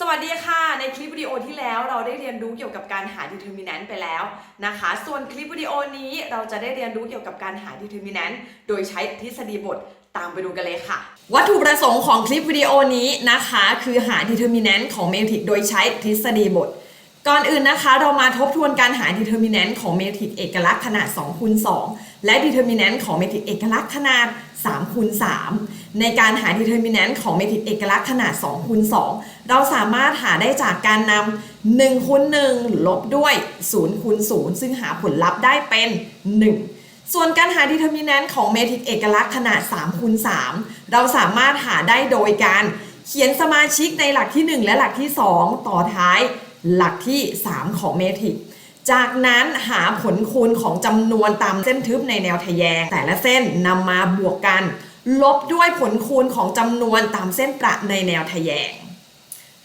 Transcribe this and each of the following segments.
สวัสดีค่ะ ในคลิปวิดีโอที่แล้วเราได้เรียนรู้เกี่ยวกับการหา determinant ไปแล้วนะคะ ส่วนคลิปวิดีโอนี้เราจะได้เรียนรู้เกี่ยวกับการหา determinant โดยใช้ทฤษฎีบทตามไปดูกันเลยค่ะ วัตถุประสงค์ของคลิปวิดีโอนี้นะคะ คือหา determinant ของ matrix โดยใช้ทฤษฎีบท ก่อนอื่นนะคะ เรามาทบทวนการหา determinant ของเมทริกเอกลักษณ์ขนาด2คูณ2และ determinant ของเมทริกเอกลักษณ์ขนาด3คูณ3 ในการหา determinant ของเมทริกเอกลักษณ์ขนาด2คูณ2เราสามารถหาได้จากการนำ1คูณ1ลบด้วย0คูณ0ซึ่งหาผลลัพธ์ได้เป็น 1 ส่วนการหา determinant ของเมทริกเอกลักษณ์ขนาด3คูณ3เราสามารถหาได้โดยการเขียนสมาชิกในหลักที่ 1 และหลักที่ 2 ต่อท้ายหลักที่ 3 ของเมทริกจากนั้นหาผลคูณของจำนวนตามเส้นทึบในแนวทะแยง แต่ละเส้นนำมาบวกกัน ลบด้วยผลคูณของจำนวนตามเส้นประในแนวทะแยง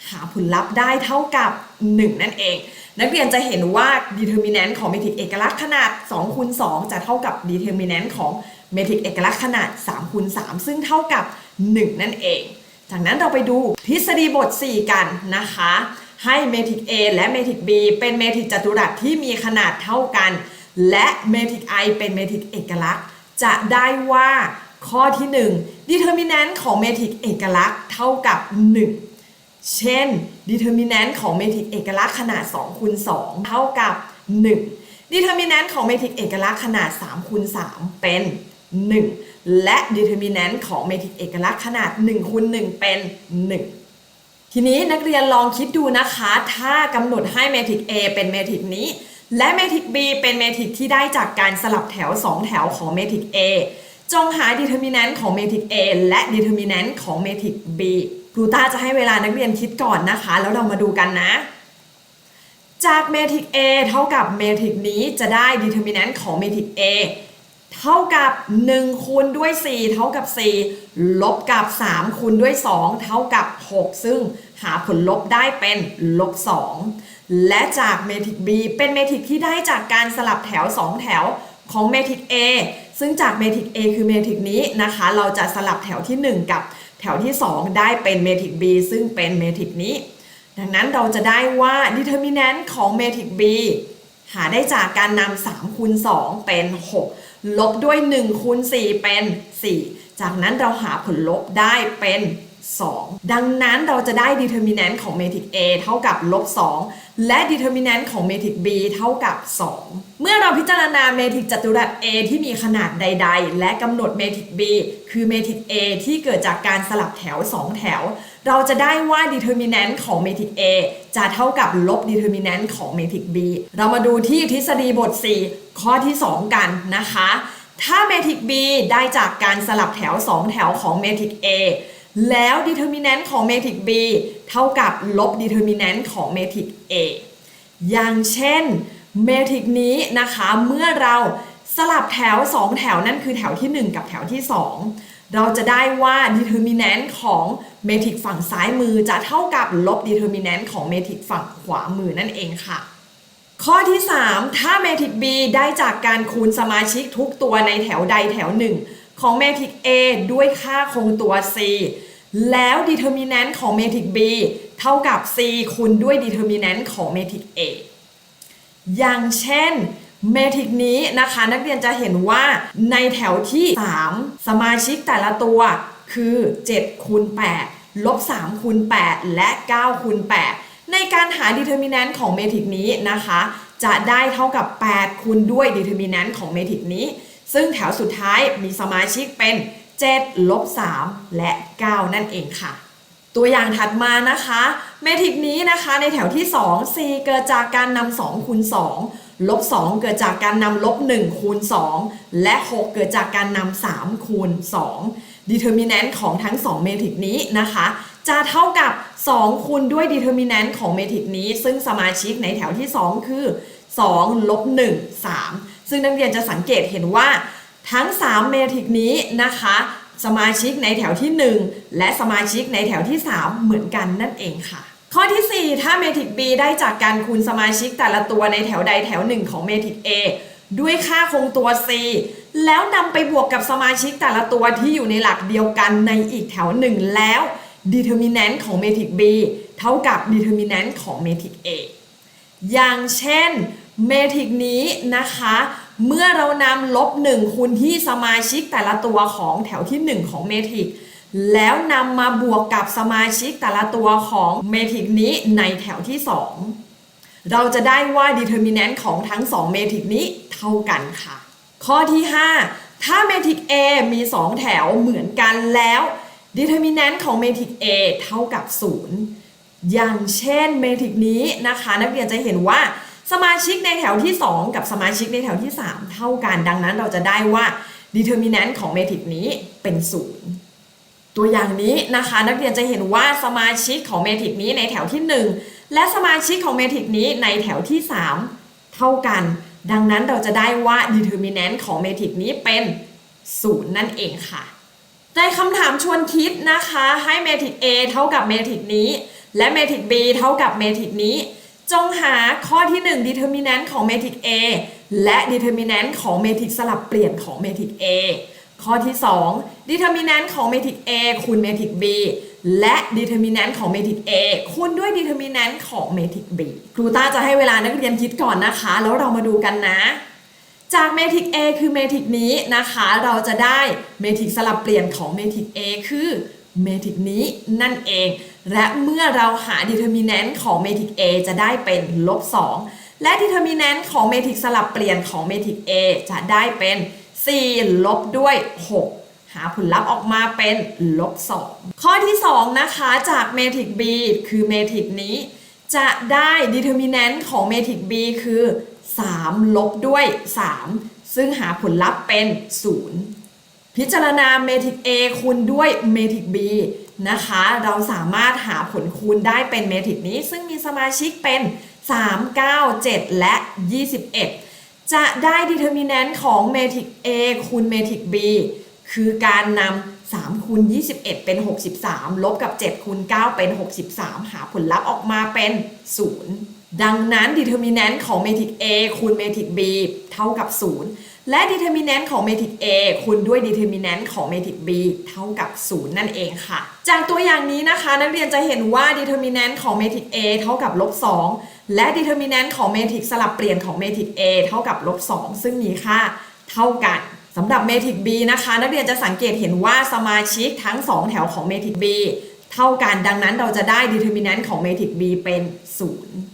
หาผลลัพธ์ได้เท่ากับ 1 นั่นเอง นักเรียนจะเห็นว่า determinant ของเมทริกเอกลักษณ์ขนาด2คูณ2จะเท่ากับ determinant ของเมทริกเอกลักษณ์ขนาด3คูณ3ซึ่งเท่ากับ 1 นั่นเอง จากนั้นเราไปดูทฤษฎีบท 4 กันนะคะ ให้เมทริก A และเมทริก B เป็นเมทริกจัตุรัสที่มีขนาดเท่ากัน และเมทริก I เป็นเมทริกเอกลักษณ์ จะได้ว่า ข้อที่ 1 determinant ของเมทริกเอกลักษณ์เท่ากับ 1 เช่น determinant ของเมทริกเอกลักษณ์ขนาด2คูณ2เท่ากับ 1 determinant ของเมทริกเอกลักษณ์ขนาด3คูณ3เป็น 1 และ determinant ของเมทริกเอกลักษณ์ขนาด1คูณ1เป็น 1ทีนี้นักเรียนลองคิดดูนะคะ ถ้ากำหนดให้เมทริก A เป็นเมทริกนี้ และเมทริก B เป็นเมทริกที่ได้จากการสลับแถว 2 แถวของเมทริก A จงหา determinant ของเมทริก A และ determinant ของเมทริก B ครูต้าจะให้เวลานักเรียนคิดก่อนนะคะ แล้วเรามาดูกันนะ จากเมทริก A เท่ากับเมทริกนี้จะได้ determinant ของเมทริก A เท่ากับ 1 คูณด้วย 4 เท่ากับ 4 ลบกับ 3 คูณด้วย 2 เท่ากับ 6 ซึ่งหาผลลบได้เป็นลบ 2 และจากเมทริก B เป็นเมทริกที่ได้จากการสลับแถว 2 แถวของเมทริก A ซึ่งจากเมทริก A คือเมทริกนี้นะคะ เราจะสลับแถวที่ 1 กับแถวที่ 2 ได้เป็นเมทริก B ซึ่งเป็นเมทริกนี้ ดังนั้นเราจะได้ว่า determinant ของเมทริก B หาได้จากการนำ3คูณ2เป็น 6 ลบด้วย1คูณ4เป็น 4 จากนั้นเราหาผลลบได้เป็น 2 ดังนั้นเราจะได้ determinant ของเมทริก A เท่ากับลบ2และ determinant ของเมทริก B เท่ากับ 2 เมื่อเราพิจารณาเมทริกจัตุรัส A ที่มีขนาดใด ๆ และกำหนดเมทริก B คือเมทริก A ที่เกิดจากการสลับแถว 2 แถว เราจะได้ว่า determinant ของเมทริก A จะเท่ากับลบ determinant ของเมทริก B เรามาดูที่ทฤษฎีบท 4 ข้อที่ 2 กันนะคะถ้าเมทริก B ได้จากการสลับแถว 2 แถวของเมทริก A แล้ว determinant ของเมทริก B เท่ากับลบ determinant ของเมทริก A อย่างเช่นเมทริกนี้นะคะเมื่อเราสลับแถว 2 แถวนั่นคือแถวที่ 1 กับแถวที่ 2 เราจะได้ว่า determinant ของเมทริกฝั่งซ้ายมือจะเท่ากับลบ determinant ของเมทริกฝั่งขวามือนั่นเองค่ะ ข้อที่ 3 ถ้าเมทริก B ได้จากการคูณสมาชิกทุกตัวในแถวใดแถวหนึ่ง ของเมทริก A ด้วยค่าคงตัว C แล้ว determinant ของเมทริก B เท่ากับ C คูณด้วย determinant ของเมทริก A อย่างเช่นเมทริกนี้นะคะนักเรียนจะเห็นว่าในแถวที่ 3 สมาชิกแต่ละตัวคือ7คูณ8ลบ3คูณ8และ9คูณ8ในการหา determinant ของเมทริกนี้นะคะ จะได้เท่ากับ 8คูณด้วย determinant ของเมทริกนี้ ซึ่งแถวสุดท้ายมีสมาชิกเป็น7ลบ3และ 9 นั่นเองค่ะ ตัวอย่างถัดมานะคะ เมทริกนี้นะคะในแถวที่2 C เกิดจากการนำ2คูณ2ลบ 2 เกิดจากการนำลบ1คูณ2และ 6 เกิดจากการนำ3คูณ2 determinant ของทั้ง 2 เมทริกนี้นะคะ จะเท่ากับ 2 คูณด้วย determinant ของเมทริกนี้ ซึ่งสมาชิกในแถวที่ 2 คือ2ลบ1 3 ซึ่งนักเรียนจะสังเกตเห็นว่าทั้ง 3 เมทริกนี้นะคะ สมาชิกในแถวที่ 1 และสมาชิกในแถวที่ 3 เหมือนกันนั่นเองค่ะ ข้อที่ 4 ถ้าเมทริก B ได้จากการคูณสมาชิกแต่ละตัวในแถวใดแถวหนึ่งของเมทริก A ด้วยค่าคงตัว C แล้วนำไปบวกกับสมาชิกแต่ละตัวที่อยู่ในหลักเดียวกันในอีกแถวหนึ่งแล้ว determinant ของเมทริก B เท่ากับ determinant ของ matrix A อย่างเช่น เมทริกนี้นะคะ เมื่อเรานำลบ1คูณที่สมาชิกแต่ละตัวของแถวที่ 1 ของเมทริกแล้วนำมาบวกกับสมาชิกแต่ละตัวของเมทริกนี้ในแถวที่ 2 เราจะได้ว่า determinant ของทั้ง 2 เมทริกนี้เท่ากันค่ะ ข้อที่ 5 ถ้าเมทริก A มี 2 แถวเหมือนกันแล้ว determinant ของเมทริก A เท่ากับ 0 อย่างเช่นเมทริกนี้นะคะ นักเรียนจะเห็นว่า สมาชิกในแถวที่ 2 กับสมาชิกในแถวที่ 3 เท่ากันดังนั้นเราจะได้ว่า determinant ของเมทริกนี้เป็น0ตัวอย่างนี้นะคะ นักเรียนจะเห็นว่าสมาชิกของเมทริกนี้ในแถวที่ 1 และสมาชิกของเมทริกนี้ในแถวที่ 3 เท่ากัน ดังนั้นเราจะได้ว่า determinant ของเมทริกนี้เป็น0นั่นเองค่ะในคำถามชวนคิดนะคะ ให้เมทริก A เท่ากับเมทริกนี้ และเมทริก B เท่ากับเมทริกนี้ จงหาข้อที่ 1 determinant ของเมทริก A และ determinant ของเมทริกสลับเปลี่ยนของเมทริก A ข้อที่ 2 determinant ของเมทริก A คูณเมทริก B และ determinant ของเมทริก A คูณด้วย determinant ของเมทริก B ครูต้าจะให้เวลานักเรียนคิดก่อนนะคะ แล้วเรามาดูกันนะ จากเมทริก A คือเมทริกนี้นะคะ เราจะได้เมทริกสลับเปลี่ยนของเมทริก A คือเมทริกนี้นั่นเองและเมื่อเราหา determinant ของเมทริก A จะได้เป็นลบ2และ determinant ของเมทริกสลับเปลี่ยนของเมทริก A จะได้เป็น 4 ลบด้วย 6 หาผลลัพธ์ออกมาเป็นลบ2ข้อที่ 2 นะคะจากเมทริก B คือเมทริกนี้ จะได้ determinant ของเมทริก B คือ 3 ลบด้วย 3 ซึ่งหาผลลัพธ์เป็น 0 พิจารณาเมทริก A คูณด้วยเมทริก B นะคะ เราสามารถหาผลคูณได้เป็นเมทริกนี้ ซึ่งมีสมาชิกเป็น 3 9 7 และ 21 จะได้ determinant ของเมทริก A คูณเมทริก B คือการนำ3คูณ21 เป็น 63 ลบกับ7คูณ9เป็น 63 หาผลลัพธ์ออกมาเป็น 0 ดังนั้น determinant ของเมทริก A คูณเมทริก B เท่ากับ 0 และ determinant ของเมทริก A คูณด้วย determinant ของเมทริก B เท่ากับ 0 นั่นเองค่ะ จากตัวอย่างนี้นะคะ นักเรียนจะเห็นว่า determinant ของเมทริก A เท่ากับลบ2และ determinant ของเมทริกสลับเปลี่ยนของเมทริก A เท่ากับลบ2ซึ่งมีค่าเท่ากันสำหรับเมทริก B นะคะ นักเรียนจะสังเกตเห็นว่าสมาชิกทั้ง 2 แถวของเมทริก B เท่ากันดังนั้นเราจะได้ determinant ของเมทริก B เป็น 0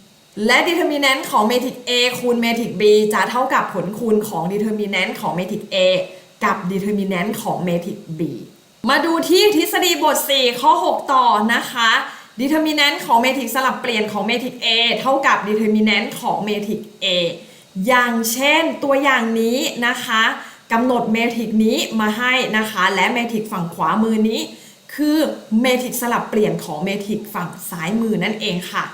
และ determinant ของเมทริก A คูณเมทริก B จะเท่ากับผลคูณของ determinant ของเมทริก A กับ determinant ของเมทริก B มาดูที่ทฤษฎีบท 4 ข้อ 6 ต่อนะคะ determinant ของเมทริกสลับเปลี่ยนของเมทริก A เท่ากับ determinant ของเมทริก A อย่างเช่นตัวอย่างนี้นะคะกำหนดเมทริกนี้มาให้นะคะ และเมทริกฝั่งขวามือนี้ คือเมทริกสลับเปลี่ยนของเมทริกฝั่งซ้ายมือนั่นเองค่ะ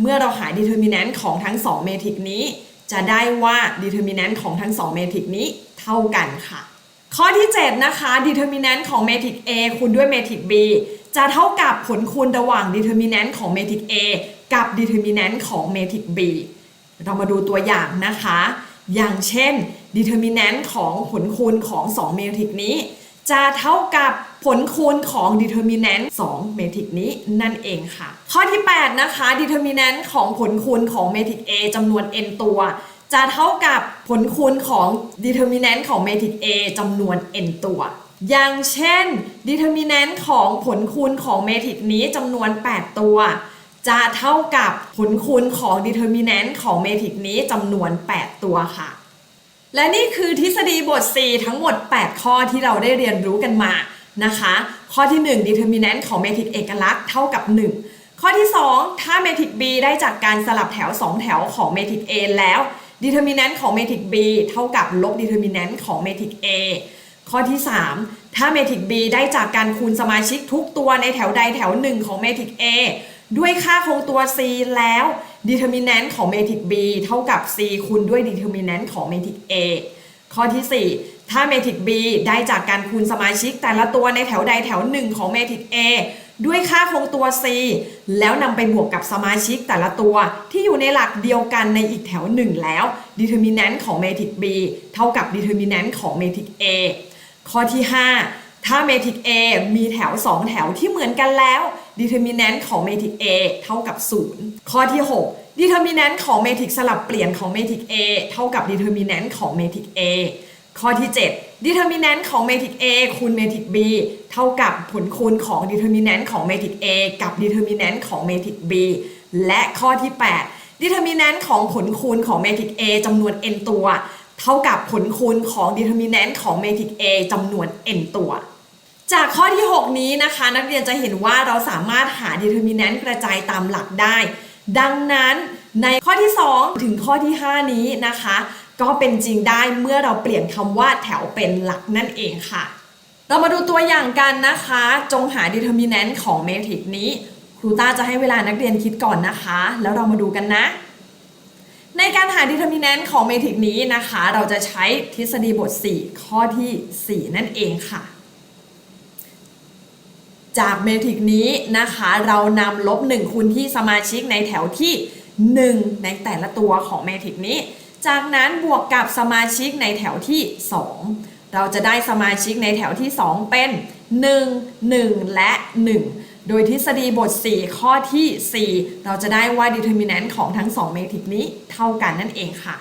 เมื่อเราหา determinant ของทั้ง 2 เมทริกนี้ จะได้ว่า determinant ของทั้ง 2 เมทริกนี้เท่ากันค่ะ ข้อที่ 7 นะคะ determinant ของเมทริก A คูณด้วยเมทริก B จะเท่ากับผลคูณระหว่าง determinant ของเมทริก A กับ determinant ของเมทริก B เรามาดูตัวอย่างนะคะ อย่างเช่น determinant ของผลคูณของ 2 เมทริกนี้ จะเท่ากับผลคูณของ determinant 2 เมทริกนี้นั่นเองค่ะ ข้อที่ 8 นะคะ determinant ของผลคูณของเมทริก A จำนวน n ตัว จะเท่ากับผลคูณของ determinant ของเมทริก A จำนวน n ตัว อย่างเช่น determinant ของผลคูณของเมทริกนี้จำนวน 8 ตัว จะเท่ากับผลคูณของ determinant ของเมทริกนี้จำนวน 8 ตัวค่ะ และนี่คือทฤษฎีบท 4 ทั้งหมด 8 ข้อที่เราได้เรียนรู้กันมานะคะ ข้อที่ 1 determinant ของเมทริกเอกลักษณ์เท่ากับ 1 ข้อที่ 2 ถ้าเมทริก B ได้จากการสลับแถว 2 แถวของเมทริก A แล้ว determinant ของเมทริก B เท่ากับลบ determinant ของเมทริก A ข้อที่ 3 ถ้าเมทริก B ได้จากการคูณสมาชิกทุกตัวในแถวใดแถวหนึ่งของเมทริก A ด้วยค่าคงตัว c แล้ว determinant ของเมทริก B เท่ากับ c คูณด้วย determinant ของเมทริก A ข้อที่ 4 ถ้าเมทริก B ได้จากการคูณสมาชิกแต่ละตัวในแถวใดแถวหนึ่งของเมทริก A ด้วยค่าคงตัว c แล้วนำไปบวกกับสมาชิกแต่ละตัว ที่อยู่ในหลักเดียวกันในอีกแถวหนึ่งแล้ว determinant ของเมทริก B เท่ากับ determinant ของเมทริก A ข้อที่ 5 ถ้าเมทริก A มีแถว 2 แถวที่เหมือนกันแล้ว determinant ของ matrix A เท่ากับ 0 ข้อที่ 6 determinant ของ matrix สลับเปลี่ยนของ matrix A เท่ากับ determinant ของ matrix A ข้อที่ 7 determinant ของ matrix A คูณ matrix B เท่ากับผลคูณของ determinant ของ matrix A กับ determinant ของ matrix B และข้อที่ 8 determinant ของผลคูณของ matrix A จำนวน n ตัว เท่ากับผลคูณของ determinant ของ matrix A จำนวน n ตัว จากข้อที่ 6 นี้นะคะ นักเรียนจะเห็นว่าเราสามารถหา determinant กระจายตามหลักได้ ดังนั้นในข้อที่ 2 ถึงข้อที่ 5 นี้นะคะ ก็เป็นจริงได้เมื่อเราเปลี่ยนคำว่าแถวเป็นหลักนั่นเองค่ะ เรามาดูตัวอย่างกันนะคะ จงหา determinant ของเมทริกนี้ ครูต้าจะให้เวลานักเรียนคิดก่อนนะคะ แล้วเรามาดูกันนะในการหา determinant ของเมทริกนี้นะคะ เราจะใช้ทฤษฎีบท 4 ข้อทีสี่4 นั่นเองค่ะ จากเมทริกนี้นะคะ เรานำลบ1คูณที่สมาชิกในแถวที่ 1 ในแต่ละตัวของเมทริกนี้ จากนั้นบวกกับสมาชิกในแถวที่ 2 เราจะได้สมาชิกในแถวที่ 2 เป็น 1 1 และ 1 โดยทฤษฎีบท 4 ข้อที่ 4 เราจะได้ว่า determinant ของทั้ง 2 เมทริกนี้เท่ากันนั่นเองค่ะ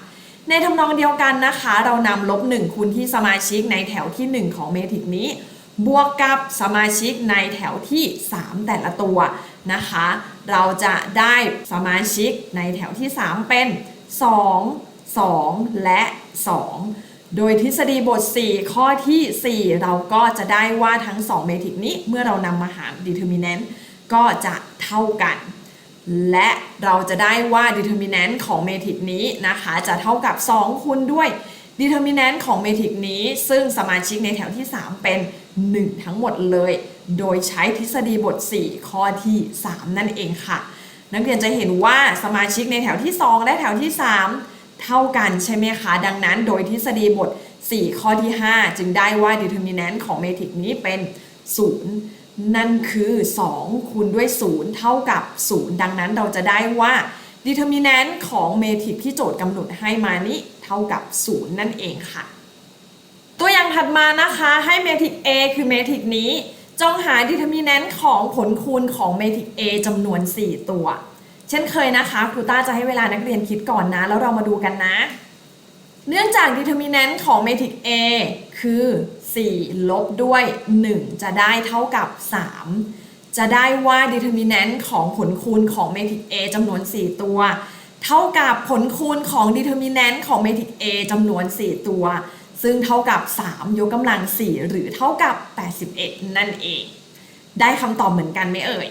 ในทำนองเดียวกันนะคะ เรานำลบ1คูณที่สมาชิกในแถวที่ 1 ของเมทริกนี้ บวกกับสมาชิกในแถวที่ 3 แต่ละตัวนะคะ เราจะได้สมาชิกในแถวที่ 3 เป็น 2 2 และ 2 โดยทฤษฎีบท 4 ข้อทีสี่ 4 เราก็จะได้ว่าทั้ง 2 เมทริกนี้เมื่อเรานำมาหาร determinant ก็จะเท่ากัน และเราจะได้ว่า determinant ของเมทริกนี้นะคะ จะเท่ากับ 2 คูณด้วย determinant ของเมทริกนี้ ซึ่งสมาชิกในแถวที่ 3 เป็น1 ทั้งหมดเลย โดยใช้ทฤษฎีบท 4 ข้อที่ 3 นั่นเองค่ะ นักเรียนจะเห็นว่าสมาชิกในแถวที่ 2 และแถวที่ 3 เท่ากันใช่ไหมคะ ดังนั้นโดยทฤษฎีบท 4 ข้อที่ 5 จึงได้ว่า determinant ของเมทริกนี้เป็น 0 นั่นคือ 2 คูณด้วย 0 เท่ากับ 0 ดังนั้นเราจะได้ว่า determinant ของเมทริกที่โจทย์กำหนดให้มานี้เท่ากับ 0 นั่นเองค่ะ ตัวอย่างถัดมานะคะให้เมทริก A คือเมทริกนี้ จงหา determinant ของผลคูณของเมทริก A จำนวน 4 ตัว เช่นเคยนะคะครูต้าจะให้เวลานักเรียนคิดก่อนนะ แล้วเรามาดูกันนะ เนื่องจาก determinant ของเมทริก A คือ 4 ลบด้วย 1 จะได้เท่ากับ 3 จะได้ว่า determinant ของผลคูณของเมทริก A จำนวน 4 ตัว เท่ากับผลคูณของ determinant ของเมทริก A จำนวน 4 ตัว ซึ่งเท่ากับ 3 ยกกำลัง 4 หรือเท่ากับ 81 นั่นเอง ได้คำตอบเหมือนกันไหมเอ่ย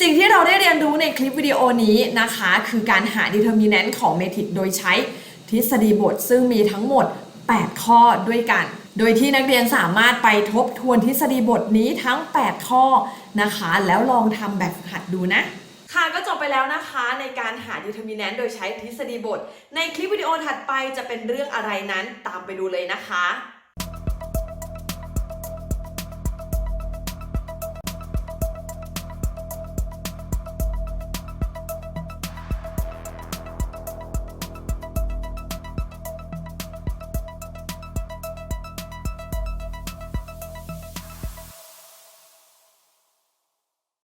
สิ่งที่เราได้เรียนรู้ในคลิปวิดีโอนี้นะคะ คือการหา determinant ของเมทริกโดยใช้ทฤษฎีบทซึ่งมีทั้งหมด 8 ข้อด้วยกัน โดยที่นักเรียนสามารถไปทบทวนทฤษฎีบทนี้ทั้ง 8 ข้อนะคะ แล้วลองทำแบบฝึกหัดดูนะ ค่ะก็จบไปแล้วนะคะในการหา determinant โดยใช้ทฤษฎีบท ในคลิปวิดีโอถัดไปจะเป็นเรื่องอะไรนั้นตามไปดูเลยนะคะ